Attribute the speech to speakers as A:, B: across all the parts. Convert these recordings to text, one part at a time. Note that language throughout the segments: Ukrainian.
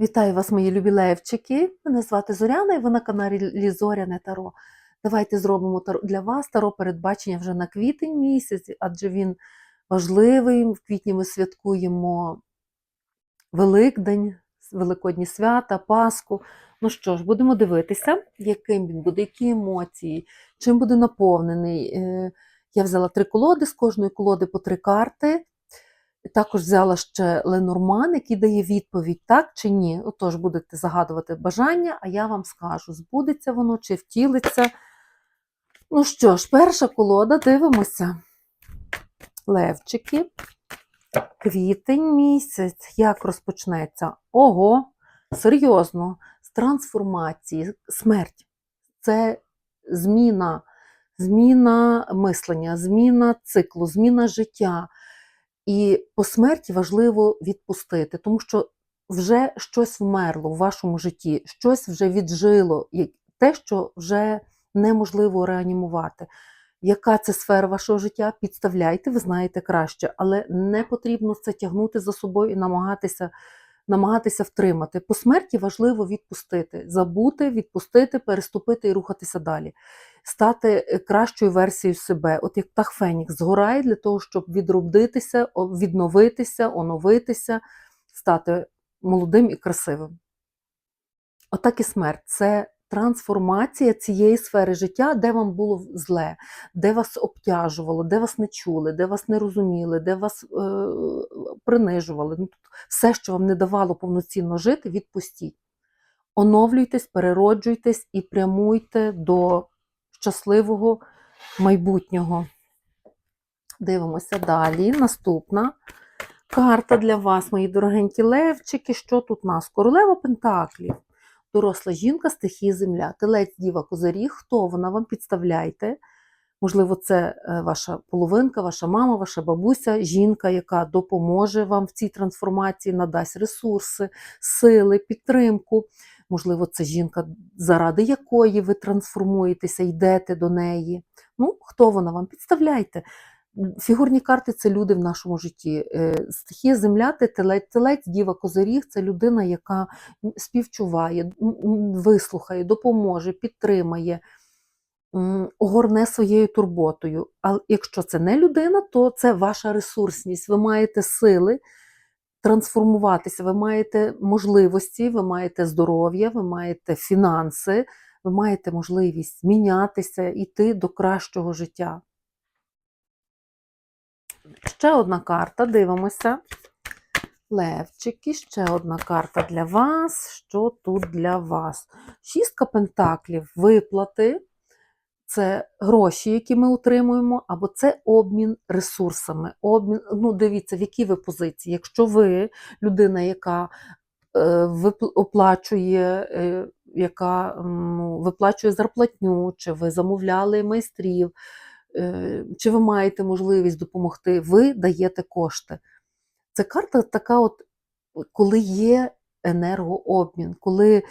A: Вітаю вас, мої любі левчики. Мене звати Зоряна і ви на каналі Лізоряне Таро. Давайте зробимо для вас таро передбачення вже на квітень місяць, адже він важливий. В квітні ми святкуємо Великдень, Великодні свята, Пасху. Ну що ж, будемо дивитися, яким він буде, які емоції, чим буде наповнений. Е, Я взяла три колоди, з кожної колоди по три карти. Також взяла ще Ленорман, який дає відповідь, так чи ні. Отож, будете загадувати бажання, а я вам скажу, збудеться воно чи втілиться. Ну що ж, перша колода, дивимося. Левчики. Квітень місяць. Як розпочнеться? Ого, серйозно, з трансформації, смерть. Це зміна, зміна мислення, зміна циклу, зміна життя. І по смерті важливо відпустити, тому що вже щось вмерло в вашому житті, щось вже віджило, те, що вже неможливо реанімувати. Яка це сфера вашого життя? Підставляйте, ви знаєте краще, але не потрібно це тягнути за собою і намагатися, намагатися втримати. По смерті важливо відпустити, забути, відпустити, переступити і рухатися далі стати е, кращою версією себе. От як птах Фенікс згорає для того, щоб відродитися, відновитися, оновитися, стати молодим і красивим. Отак і смерть це трансформація цієї сфери життя, де вам було зле, де вас обтяжувало, де вас не чули, де вас не розуміли, де вас е, принижували. Ну, все, що вам не давало повноцінно жити, відпустіть. Оновлюйтесь, перероджуйтесь і прямуйте до щасливого майбутнього. Дивимося далі. Наступна карта для вас, мої дорогенькі левчики. Що тут у нас? Королева Пентаклів. Доросла жінка, стихії земля. Телець, діва, козиріг. Хто вона? Вам підставляйте. Можливо, це е, ваша половинка, ваша мама, ваша бабуся, жінка, яка допоможе вам в цій трансформації, надасть ресурси, сили, підтримку. Можливо, це жінка, заради якої ви трансформуєтеся, йдете до неї. Ну, хто вона вам? Підставляйте. Фігурні карти це люди в нашому житті. Е, Стихія земля, це телець, телець, діва, козиріг це людина, яка співчуває, вислухає, допоможе, підтримає, огорне своєю турботою. А якщо це не людина, то це ваша ресурсність. Ви маєте сили трансформуватися, ви маєте можливості, ви маєте здоров'я, ви маєте фінанси, ви маєте можливість змінятися, йти до кращого життя. Ще одна карта, дивимося. Левчики, ще одна карта для вас. Що тут для вас? Шістка пентаклів, виплати. Це гроші, які ми отримуємо, або це обмін ресурсами. Обмін, ну дивіться, в якій ви позиції. Якщо ви людина, яка е, оплачує, е, яка ну, виплачує зарплатню, чи ви замовляли майстрів, чи ви маєте можливість допомогти, ви даєте кошти. Це карта така, от, коли є енергообмін, коли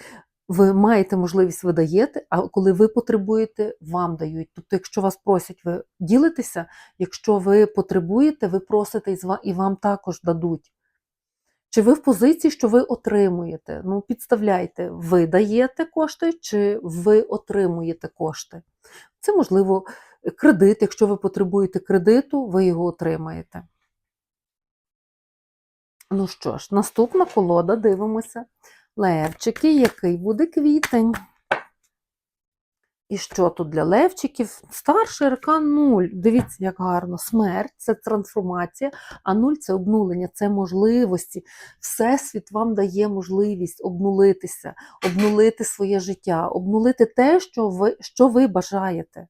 A: ви маєте можливість, ви даєте, а коли ви потребуєте, вам дають. Тобто, якщо вас просять, ви ділитеся, якщо ви потребуєте, ви просите і вам також дадуть. Чи ви в позиції, що ви отримуєте? Ну, підставляйте, ви даєте кошти, чи ви отримуєте кошти. Це, можливо, кредит. Якщо ви потребуєте кредиту, ви його отримаєте. Ну що ж, наступна колода, дивимося. Левчики, який буде квітень. І що тут для левчиків? Старший аркан 0. Дивіться, як гарно. Смерть це трансформація, а 0 це обнулення, це можливості. Всесвіт вам дає можливість обнулитися, обнулити своє життя, обнулити те, що ви, що ви бажаєте.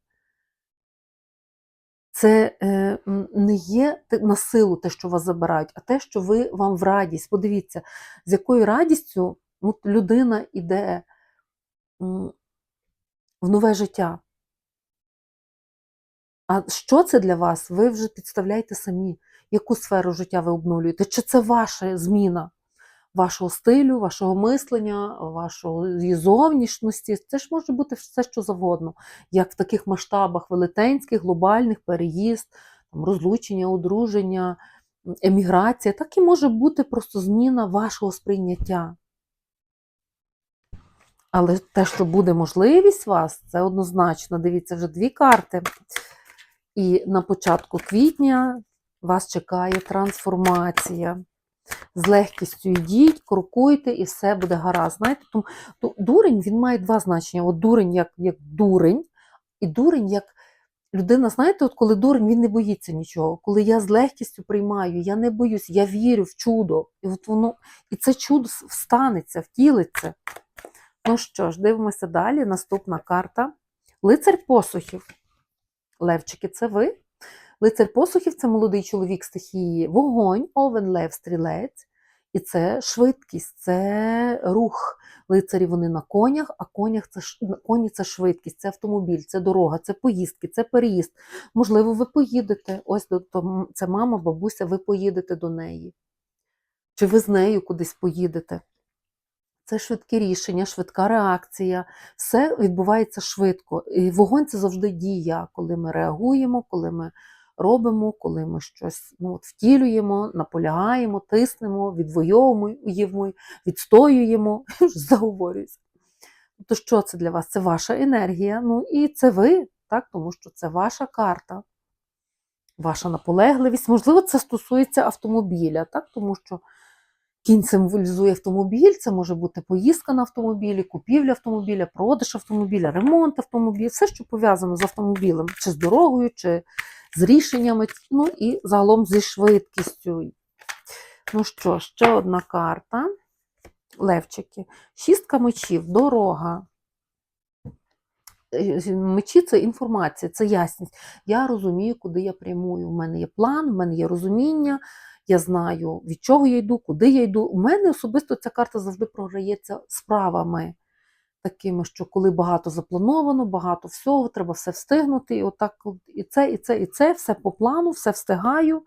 A: Це е, не є на силу те, що вас забирають, а те, що ви вам в радість. Подивіться, з якою радістю от людина йде в нове життя. А що це для вас? Ви вже підставляєте самі, яку сферу життя ви обнулюєте? Чи це ваша зміна вашого стилю, вашого мислення, вашої зовнішності? Це ж може бути все, що завгодно, як в таких масштабах велетенських, глобальних, переїзд, розлучення, одруження, еміграція, так і може бути просто зміна вашого сприйняття. Але те, що буде можливість вас, це однозначно. Дивіться, вже дві карти. І на початку квітня вас чекає трансформація. З легкістю йдіть, крокуйте, і все буде гаразд. Знаєте, тому, то дурень він має два значення. От дурень як, як дурень, і дурень як людина, знаєте, от коли дурень, він не боїться нічого. Коли я з легкістю приймаю, я не боюсь, я вірю в чудо. І от воно, і це чудо встанеться, втілиться. Ну що ж, дивимося далі. Наступна карта. Лицар посухів. Левчики, це ви? Лицар посухів це молодий чоловік стихії вогонь, овен, лев, стрілець. І це швидкість, це рух. Лицарі вони на конях, а конях це, коні це швидкість, це автомобіль, це дорога, це поїздки, це переїзд. Можливо, ви поїдете. Ось до, то це мама, бабуся, ви поїдете до неї. Чи ви з нею кудись поїдете? Це швидке рішення, швидка реакція. Все відбувається швидко. І вогонь це завжди дія, коли ми реагуємо, коли ми робимо, коли ми щось ну, от, втілюємо, наполягаємо, тиснемо, відвоюємо, відстоюємо, вже заговорююся. Тобто, що це для вас? Це ваша енергія. Ну і це ви, так? тому що це ваша карта, ваша наполегливість. Можливо, це стосується автомобіля, так? тому що Кінь символізує автомобіль, це може бути поїздка на автомобілі, купівля автомобіля, продаж автомобіля, ремонт автомобіля, все, що пов'язано з автомобілем, чи з дорогою, чи з рішеннями, ну і загалом зі швидкістю. Ну що, ще одна карта. Левчики. Шістка мечів, дорога. Е, Мечі це інформація, це ясність. Я розумію, куди я прямую. У мене є план, у мене є розуміння, я знаю, від чого я йду, куди я йду. У мене особисто ця карта завжди програється справами, такими, що коли багато заплановано, багато всього, треба все встигнути. І отак і це, і це, і це, все по плану, все встигаю.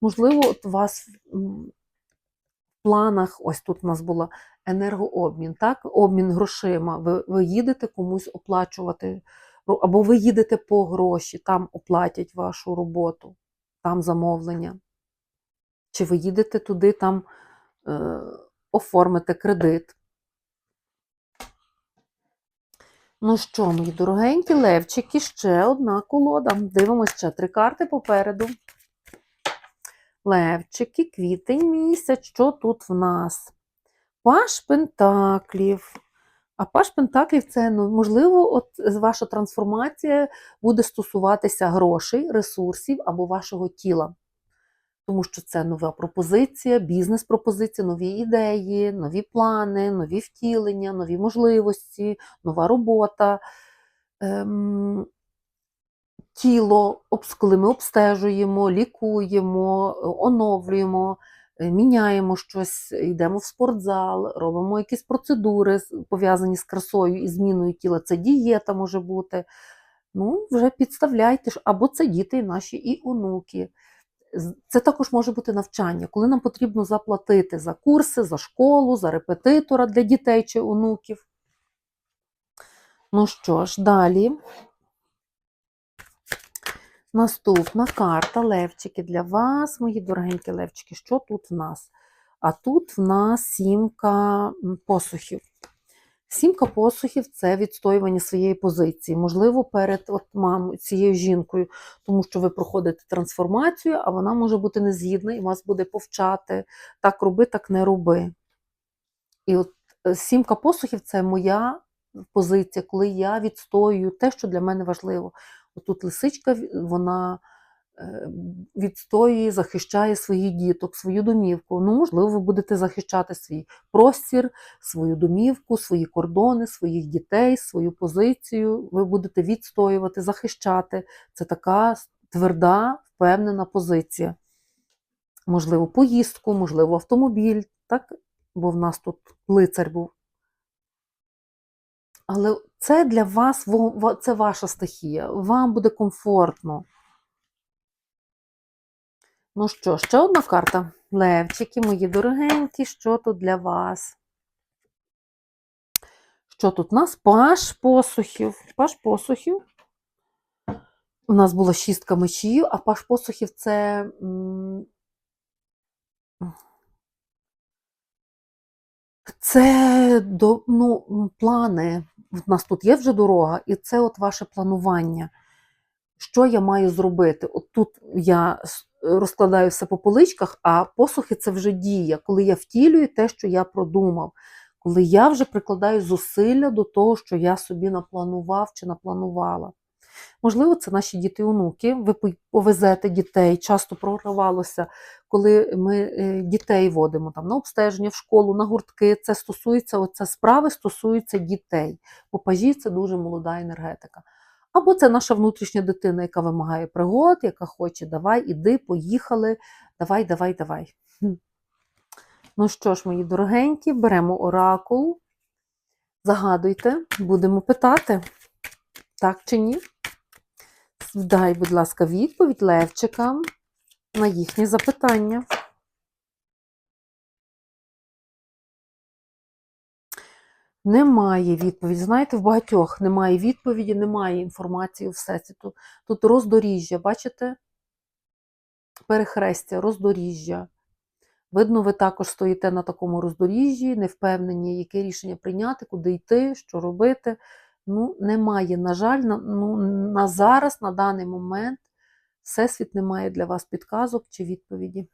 A: Можливо, от у вас в планах, ось тут у нас була енергообмін, так? обмін грошима. Ви, ви їдете комусь оплачувати, або ви їдете по гроші, там оплатять вашу роботу, там замовлення. Чи ви їдете туди, там е, оформите кредит. Ну що, мої дорогенькі левчики, ще одна колода. Дивимося ще три карти попереду. Левчики, квітень місяць. Що тут в нас? Паш Пентаклів. А Паш Пентаклів це, ну, можливо, от ваша трансформація буде стосуватися грошей, ресурсів або вашого тіла. Тому що це нова пропозиція, бізнес-пропозиція, нові ідеї, нові плани, нові втілення, нові можливості, нова робота. Ем, тіло, коли ми обстежуємо, лікуємо, оновлюємо, е, міняємо щось, йдемо в спортзал, робимо якісь процедури, пов'язані з красою і зміною тіла. Це дієта може бути. Ну, вже підставляйте або це діти наші і онуки. Це також може бути навчання, коли нам потрібно заплатити за курси, за школу, за репетитора для дітей чи онуків. Ну що ж, далі. Наступна карта Левчики для вас, мої дорогенькі Левчики. Що тут в нас? А тут в нас сімка посухів. Сімка посухів це відстоювання своєї позиції, можливо, перед от мамою, цією жінкою, тому що ви проходите трансформацію, а вона може бути незгідна і вас буде повчати так роби, так не роби. І от е, сімка посухів це моя позиція, коли я відстоюю те, що для мене важливо. Отут лисичка, вона відстоює, захищає своїх діток, свою домівку. Ну, можливо, ви будете захищати свій простір, свою домівку, свої кордони, своїх дітей, свою позицію. Ви будете відстоювати, захищати. Це така тверда, впевнена позиція. Можливо, поїздку, можливо, автомобіль, так? бо в нас тут лицар був. Але це для вас, це ваша стихія. Вам буде комфортно. Ну що, ще одна карта. Левчики, мої дорогенькі, що тут для вас? Що тут у нас? Паш посухів. Паш посухів. У нас була шістка мечів, а паш посухів це. Це ну, плани. У нас тут є вже дорога, і це от ваше планування. Що я маю зробити? От тут я розкладаю все по поличках, а посухи це вже дія, коли я втілюю те, що я продумав, коли я вже прикладаю зусилля до того, що я собі напланував чи напланувала. Можливо, це наші діти-онуки. Ви повезете дітей. Часто проривалося, коли ми е, дітей водимо там на обстеження в школу, на гуртки. Це стосується, оце справи стосуються дітей. Бо пажі це дуже молода енергетика. Або це наша внутрішня дитина, яка вимагає пригод, яка хоче, давай, іди, поїхали, давай, давай, давай. Ну що ж, мої дорогенькі, беремо оракул, загадуйте, будемо питати, так чи ні? Дай, будь ласка, відповідь Левчикам на їхні запитання. Немає відповіді. Знаєте, в багатьох немає відповіді, немає інформації у всесвіту. Тут роздоріжжя, бачите? Перехрестя, роздоріжжя. Видно, ви також стоїте на такому роздоріжжі, не впевнені, яке рішення прийняти, куди йти, що робити. Ну, немає, на жаль, на, ну, на зараз, на даний момент, Всесвіт не має для вас підказок чи відповіді.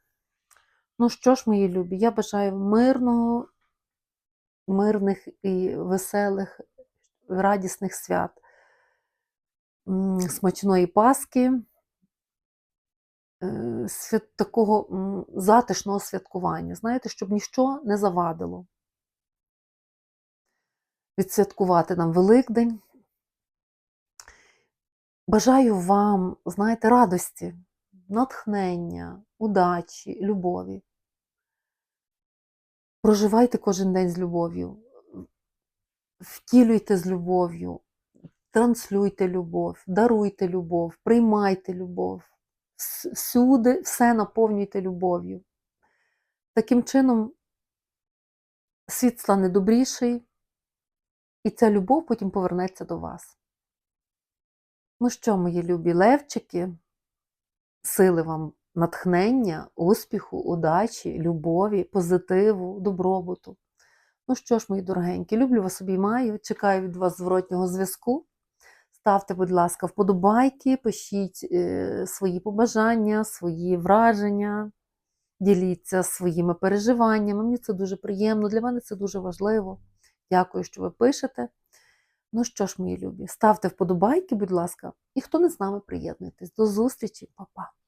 A: Ну що ж, мої любі, я бажаю мирного, мирних і веселих, радісних свят, смачної Паски, е, такого затишного святкування. Знаєте, щоб ніщо не завадило. Відсвяткувати нам Великдень. Бажаю вам, знаєте, радості, натхнення, удачі, любові. Проживайте кожен день з любов'ю, втілюйте з любов'ю, транслюйте любов, даруйте любов, приймайте любов. Всюди все наповнюйте любов'ю. Таким чином світ стане добріший, і ця любов потім повернеться до вас. Ну що, мої любі левчики, сили вам натхнення, успіху, удачі, любові, позитиву, добробуту. Ну що ж, мої дорогенькі, люблю вас обіймаю, чекаю від вас зворотнього зв'язку. Ставте, будь ласка, вподобайки, пишіть е, свої побажання, свої враження, діліться своїми переживаннями. Мені це дуже приємно, для мене це дуже важливо. Дякую, що ви пишете. Ну що ж, мої любі, ставте вподобайки, будь ласка, і хто не з нами, приєднуйтесь. До зустрічі, Па-па!